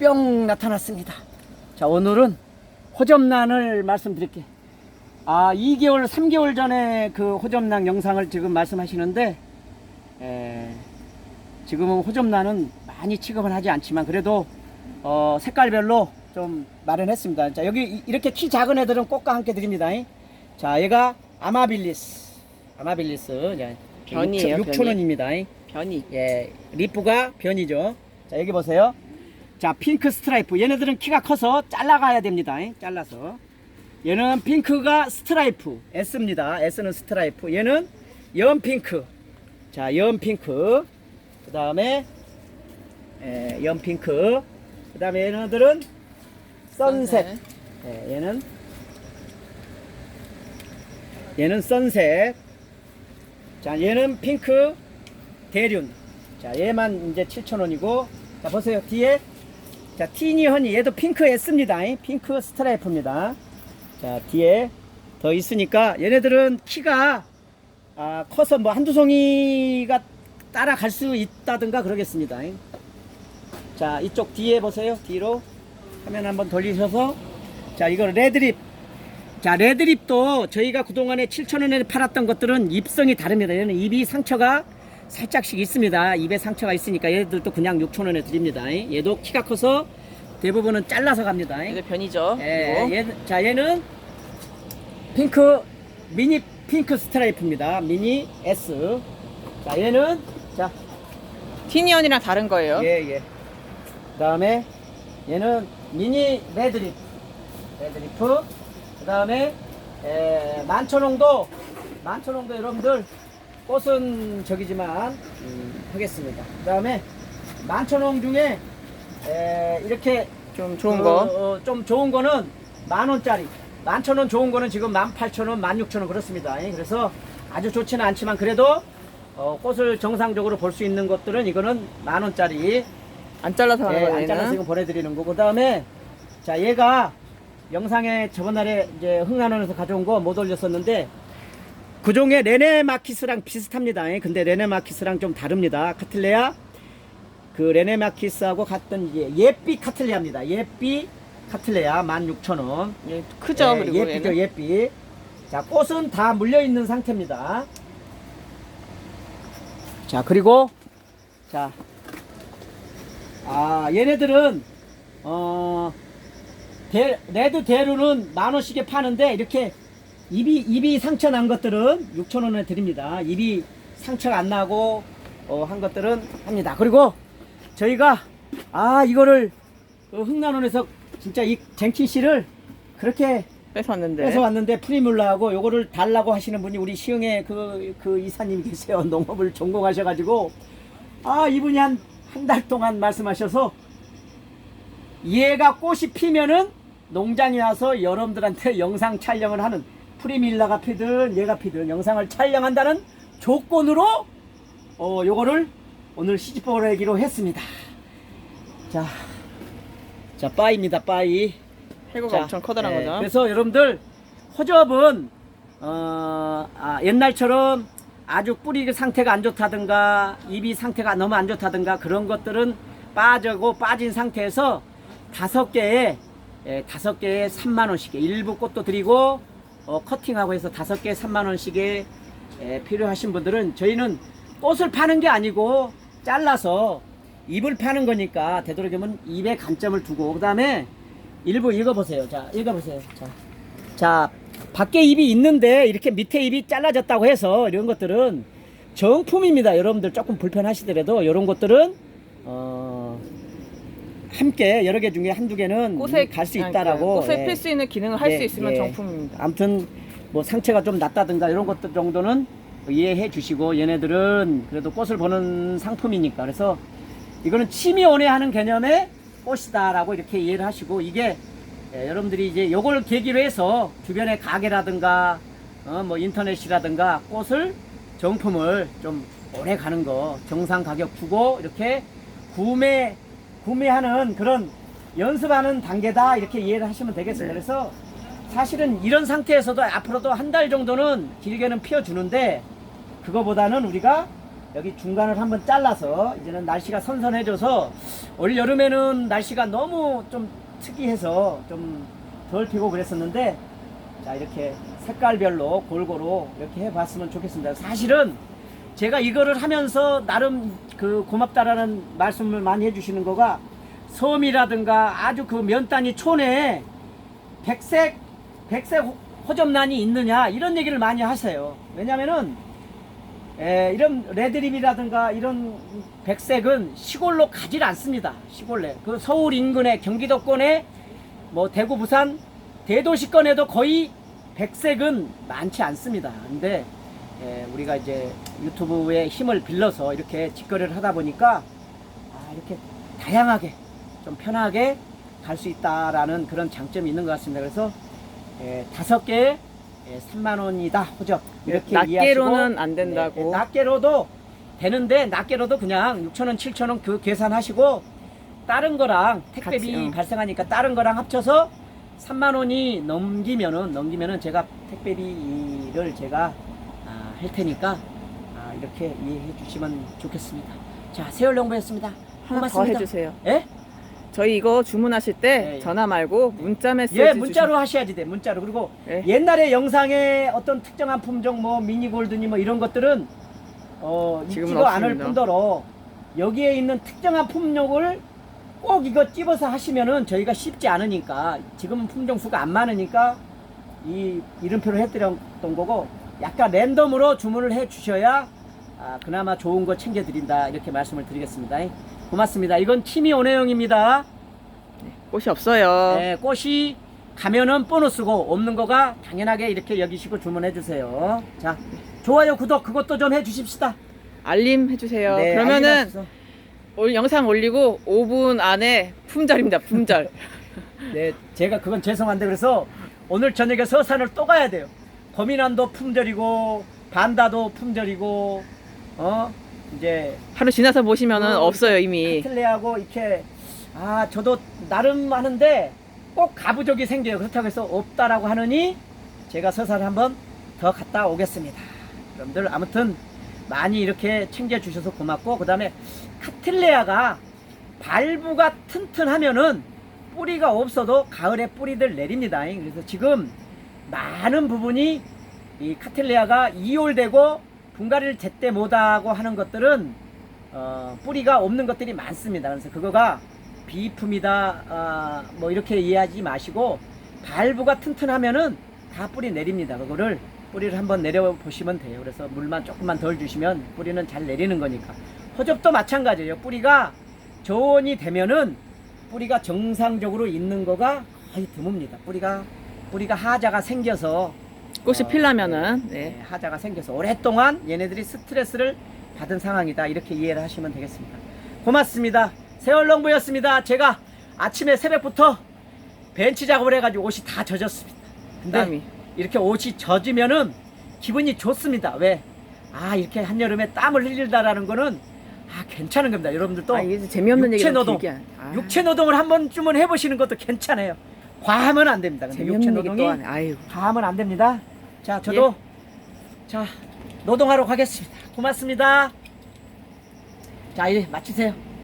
뿅 나타났습니다. 자, 오늘은 호접란을 말씀드릴게요. 아, 2개월, 3개월 전에 그 호접란 영상을 지금 말씀하시는데, 에, 지금은 호접란은 많이 취급을 하지 않지만, 그래도, 어, 색깔별로 좀 마련했습니다. 자, 여기 이- 이렇게 키 작은 애들은 꽃과 함께 드립니다. 자, 얘가 아마빌리스. 아마빌리스. 자, 변이에요, 6천 변이. 원입니다. 변이. 예, 리프가 변이죠. 자, 여기 보세요. 자, 핑크 스트라이프. 얘네들은 키가 커서 잘라가야 됩니다. 잉? 잘라서. 얘는 핑크가 스트라이프. S입니다. S는 스트라이프. 얘는 연 핑크. 자, 연 핑크. 그 다음에, 예, 연 핑크. 그 다음에 얘네들은 선셋. 선셋. 예, 얘는, 얘는 선셋. 자, 얘는 핑크 대륜. 자, 얘만 이제 7,000원이고. 자, 보세요. 뒤에. 자, 티니 허니. 얘도 핑크. 잉? 핑크 스트라이프입니다. 자, 뒤에 더 있으니까 얘네들은 키가 아, 커서 뭐 한두 송이가 따라갈 수 있다든가 그러겠습니다. 잉? 자, 이쪽 뒤에 보세요. 뒤로 화면 한번 돌리셔서 자, 이거 레드립. 자, 레드립도 저희가 그동안에 7,000원에 팔았던 것들은 입성이 다릅니다. 얘는 입이 상처가 살짝씩 있습니다. 입에 상처가 있으니까 얘들도 그냥 6,000원에 드립니다. 얘도 키가 커서 대부분은 잘라서 갑니다. 이제 변이죠. 예, 얘, 자, 얘는 핑크, 미니 핑크 스트라이프입니다. 미니 S. 자, 얘는, 자, 티니언이랑 다른 거예요. 예, 예. 그 다음에 얘는 미니 레드립. 레드리프. 그 다음에 만천홍도, 만천홍도 여러분들 꽃은 저기지만 음, 하겠습니다. 그 다음에 만천홍 중에 에, 이렇게 좀 좋은 그, 거. 어, 좀 좋은 거는 만 원짜리. 만천 원 좋은 거는 지금 만 팔천 원, 만 육천 원 그렇습니다. 예, 그래서 아주 좋지는 않지만 그래도 어, 꽃을 정상적으로 볼 수 있는 것들은 이거는 만 원짜리. 안 잘라서 가는 예. 안 잘라서. 이거 보내드리는 거고. 그 다음에 자 얘가 영상에 저번 날에 이제 흥난원에서 가져온 거 못 올렸었는데 그 종의 레네 마키스랑 비슷합니다. 예, 근데 레네 마키스랑 좀 다릅니다. 카틀레아 그 레네 마키스하고 같던 이제 예삐 카틀레아입니다. 예삐 카틀레아 16,000원. 예, 크죠. 그리고 예삐죠, 얘는. 예삐. 자, 꽃은 다 물려 있는 상태입니다. 자, 그리고 자, 아 얘네들은 어 대, 레드 대루는 만 원씩에 파는데 이렇게 입이 입이 상처 난 것들은 6천 원에 드립니다. 입이 상처가 안 나고 어, 한 것들은 합니다. 그리고 저희가 아 이거를 그 흥난원에서 진짜 이 쟁킨 씨를 그렇게 뺏었는데. 뺏어 왔는데 프리뮬라하고 요거를 달라고 하시는 분이 우리 시흥에 그, 그 이사님 계세요. 농업을 전공하셔가지고 아 이분이 한 한 달 동안 말씀하셔서 얘가 꽃이 피면은 농장에 와서 여러분들한테 영상 촬영을 하는 프리밀라가 피든 얘가 피든 영상을 촬영한다는 조건으로 어 요거를 오늘 시집 보내기로 했습니다. 자, 자 빠이입니다 빠이. 해고가 자, 엄청 커다란 예, 거죠. 그래서 여러분들 호접은 어, 아, 옛날처럼 아주 뿌리 상태가 안 좋다든가 입이 상태가 너무 안 좋다든가 그런 것들은 빠져고 빠진 상태에서 다섯 개에 예, 다섯 개에 3만 원씩 일부 꽃도 드리고 어, 커팅하고 해서 다섯 개에 3만 원씩에 예, 필요하신 분들은 저희는 꽃을 파는 게 아니고 잘라서 잎을 파는 거니까 되도록이면 입에 관점을 두고 그다음에 일부 읽어보세요. 자, 읽어보세요. 자, 자, 밖에 잎이 있는데 이렇게 밑에 잎이 잘라졌다고 해서 이런 것들은 정품입니다. 여러분들 조금 불편하시더라도 이런 것들은 어, 함께 여러 개 중에 한두 개는 꽃에 갈수 아니, 있다라고. 꽃에 예. 필수 있는 기능을 할 수 예, 있으면 예. 정품입니다. 아무튼 뭐 상처가 좀 낫다든가 이런 것들 정도는 이해해 주시고 얘네들은 그래도 꽃을 보는 상품이니까 그래서 이거는 취미 원해하는 개념의 꽃이다라고 이렇게 이해를 하시고 이게 예, 여러분들이 이제 요걸 계기로 해서 주변에 가게라든가 어, 뭐 인터넷이라든가 꽃을 정품을 좀 오래 가는 거 정상 가격 주고 이렇게 구매 구매하는 그런 연습하는 단계다 이렇게 이해를 하시면 되겠습니다. 네. 그래서 사실은 이런 상태에서도 앞으로도 한 달 정도는 길게는 피워주는데 그거보다는 우리가 여기 중간을 한번 잘라서 이제는 날씨가 선선해져서 올 여름에는 날씨가 너무 좀 특이해서 좀 덜 피고 그랬었는데 자 이렇게 색깔별로 골고루 이렇게 해봤으면 좋겠습니다. 사실은 제가 이거를 하면서 나름 그 고맙다라는 말씀을 많이 해주시는 거가 섬이라든가 아주 그 면단이 촌에 백색 백색 호- 호접란이 있느냐 이런 얘기를 많이 하세요. 왜냐면은 에, 이런 레드립이라든가 이런 백색은 시골로 가질 않습니다. 시골에 그 서울 인근에 경기도권에 뭐 대구 부산 대도시권에도 거의 백색은 많지 않습니다. 근데 에, 우리가 이제 유튜브의 힘을 빌려서 이렇게 직거래를 하다 보니까 아, 이렇게 다양하게 좀 편하게 갈 수 있다라는 그런 장점이 있는 것 같습니다. 그래서 에, 다섯 개에 에, 3만 원이다 호접 이렇게 이해하시고, 안 된다고. 네, 네, 낱개로도 되는데 낱개로도 그냥 6천 원, 7천 원 그 계산하시고 다른 거랑 택배비 같이, 어. 발생하니까 다른 거랑 합쳐서 3만 원이 넘기면은 넘기면은 제가 택배비를 제가 아, 할 테니까 아, 이렇게 이해해 주시면 좋겠습니다. 자, 세월령부였습니다. 하나 더. 해주세요. 예? 저희 이거 주문하실 때 네, 예. 전화 말고 문자 메시지 예, 문자로 하셔야지 돼. 문자로. 그리고 예. 옛날에 영상에 어떤 특정한 품종 뭐 미니골드니 뭐 이런 것들은 어 지금은 있지도 않을 없습니다. 뿐더러 여기에 있는 특정한 품종을 꼭 이거 찝어서 하시면은 저희가 쉽지 않으니까 지금은 품종 수가 안 많으니까 이 이름표를 해드렸던 거고 약간 랜덤으로 주문을 해 주셔야 아, 그나마 좋은 거 챙겨 드린다 이렇게 말씀을 드리겠습니다. 고맙습니다. 이건 팀이 온해영입니다. 꽃이 없어요. 네, 꽃이 가면은 보너스고 없는 거가 당연하게 이렇게 여기시고 주문해 주세요. 자, 좋아요, 구독 그것도 좀 해 주십시다. 알림 해주세요. 네, 그러면은. 올 영상 올리고 5분 안에 품절입니다. 품절. 네, 제가 그건 죄송한데 그래서 오늘 저녁에 서산을 또 가야 돼요. 거미난도 품절이고 반다도 품절이고 어 이제 하루 지나서 보시면은 어, 없어요 이미. 카틀레하고 이렇게 아 저도 나름 하는데 꼭 가부족이 생겨요. 그렇다고 해서 없다라고 하느니 제가 서산을 한번 더 갔다 오겠습니다. 여러분들 아무튼 많이 이렇게 챙겨 주셔서 고맙고 그 다음에 카틀레아가 발부가 튼튼하면은 뿌리가 없어도 가을에 뿌리들 내립니다. 그래서 지금 많은 부분이 이 카틀레아가 이올되고 분갈이를 제때 못하고 하는 것들은 어, 뿌리가 없는 것들이 많습니다. 그래서 그거가 비품이다, 아, 뭐 이렇게 이해하지 마시고 발부가 튼튼하면은 다 뿌리 내립니다. 그거를 뿌리를 한번 내려 보시면 돼요. 그래서 물만 조금만 덜 주시면 뿌리는 잘 내리는 거니까. 호접도 마찬가지예요. 뿌리가 저온이 되면은 뿌리가 정상적으로 있는 거가 거의 드뭅니다. 뿌리가 뿌리가 하자가 생겨서 꽃이 어, 필라면은 네, 네. 네, 하자가 생겨서 오랫동안 얘네들이 스트레스를 받은 상황이다 이렇게 이해를 하시면 되겠습니다. 고맙습니다. 세월농부였습니다. 제가 아침에 새벽부터 벤치 작업을 해가지고 옷이 다 젖었습니다. 근데 땀이. 이렇게 옷이 젖으면은 기분이 좋습니다. 왜? 아 이렇게 한여름에 땀을 흘린다라는 거는 아 괜찮은 겁니다. 여러분들도 아 이게 재미없는 육체 얘기를 노동, 길게 안- 아, 육체 노동을 한 번쯤은 해보시는 것도 괜찮아요. 과하면 안 됩니다. 근데 육체 재미없는 얘기 노동이 또 하네. 아유. 가면 안 됩니다. 자, 저도 자 노동하러 가겠습니다. 고맙습니다. 자, 이제 마치세요.